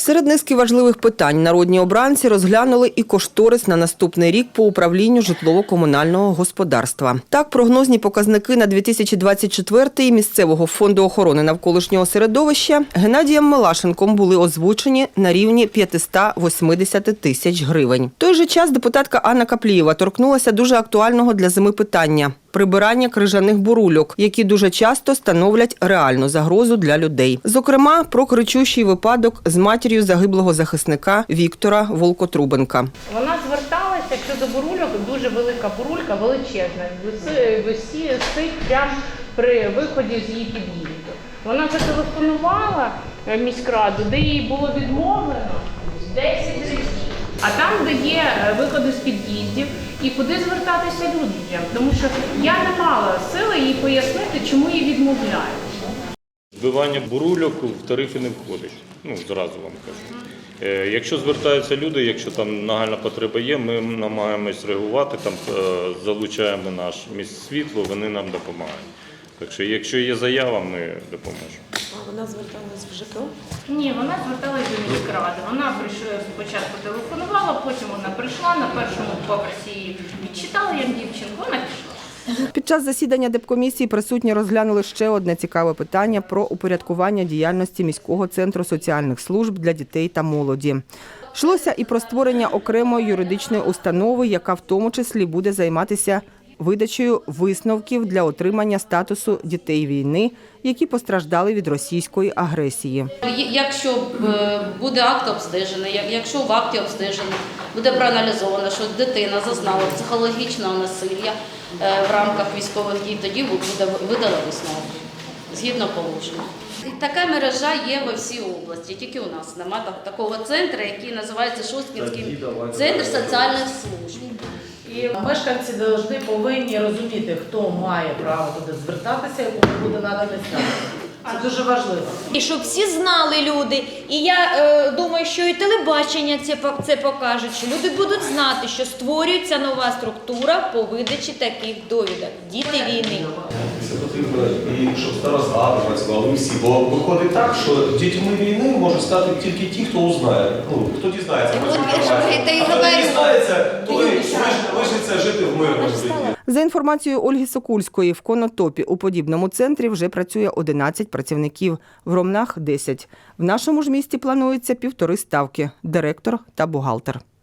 Серед низки важливих питань народні обранці розглянули і кошторис на наступний рік по управлінню житлово-комунального господарства. Так, прогнозні показники на 2024 місцевого фонду охорони навколишнього середовища Геннадієм Мелашенком були озвучені на рівні 580 тисяч гривень. В той же час депутатка Анна Каплієва торкнулася дуже актуального для зими питання прибирання крижаних бурульок, які дуже часто становлять реальну загрозу для людей. Зокрема, про кричущий випадок з матір'ю загиблого захисника Віктора Волкотрубенка. Вона зверталася, якщо до бурульок, дуже велика бурулька, величезна, висі, сить прямо при виході з її під'їзду. Вона зателефонувала е, міськраду, де їй було відмовлено 10 разів. А там, де є е, виходи з під'їздів, і куди звертатися людям, тому що я не мала сили їй пояснити, чому їй відмовляють. Збивання бурульок в тарифи не входить. Ну, зразу вам кажу. Е, Якщо звертаються люди, якщо там нагальна потреба є, ми намагаємось реагувати, там е, залучаємо наш міст світло, вони нам допомагають. Так що, якщо є заява, ми допоможемо. А вона зверталась в ЖКО? Ні, вона зверталася до міськради. Вона прийшла спочатку телефонувала, потім вона прийшла на першому поверсі її відчитала як дівчинку. Вона пішла. Під час засідання депкомісії присутні розглянули ще одне цікаве питання про упорядкування діяльності міського центру соціальних служб для дітей та молоді. Йшлося і про створення окремої юридичної установи, яка в тому числі буде займатися видачею висновків для отримання статусу дітей війни, які постраждали від російської агресії. Якщо е, буде акт обстежений, якщо в акті обстеження буде проаналізовано, що дитина зазнала психологічного насилля е, в рамках військових дій, тоді буде видано висновок згідно положення. Така мережа є во всій області, тільки у нас немає так- такого центру, який називається Шосткінський центр соціальних служб. І мешканці завжди повинні розуміти, хто має право туди звертатися і кому буде наданий статус. Це дуже важливо. І щоб всі знали люди. І я е, думаю, що і телебачення це, це покаже, що люди будуть знати, що створюється нова структура по видачі таких довідок. Діти війни. Це потрібно і щоб староста працювали всі. Бо виходить так, що дітьми війни можуть стати тільки ті, хто узнає. Ну хто дізнається про цю інформацію. А хто не дізнається, той лиш- жити в мирному житті. За інформацією Ольги Сокульської, в Конотопі у подібному центрі вже працює 11 працівників, в Ромнах – 10. В нашому ж місті планується півтори ставки – директор та бухгалтер.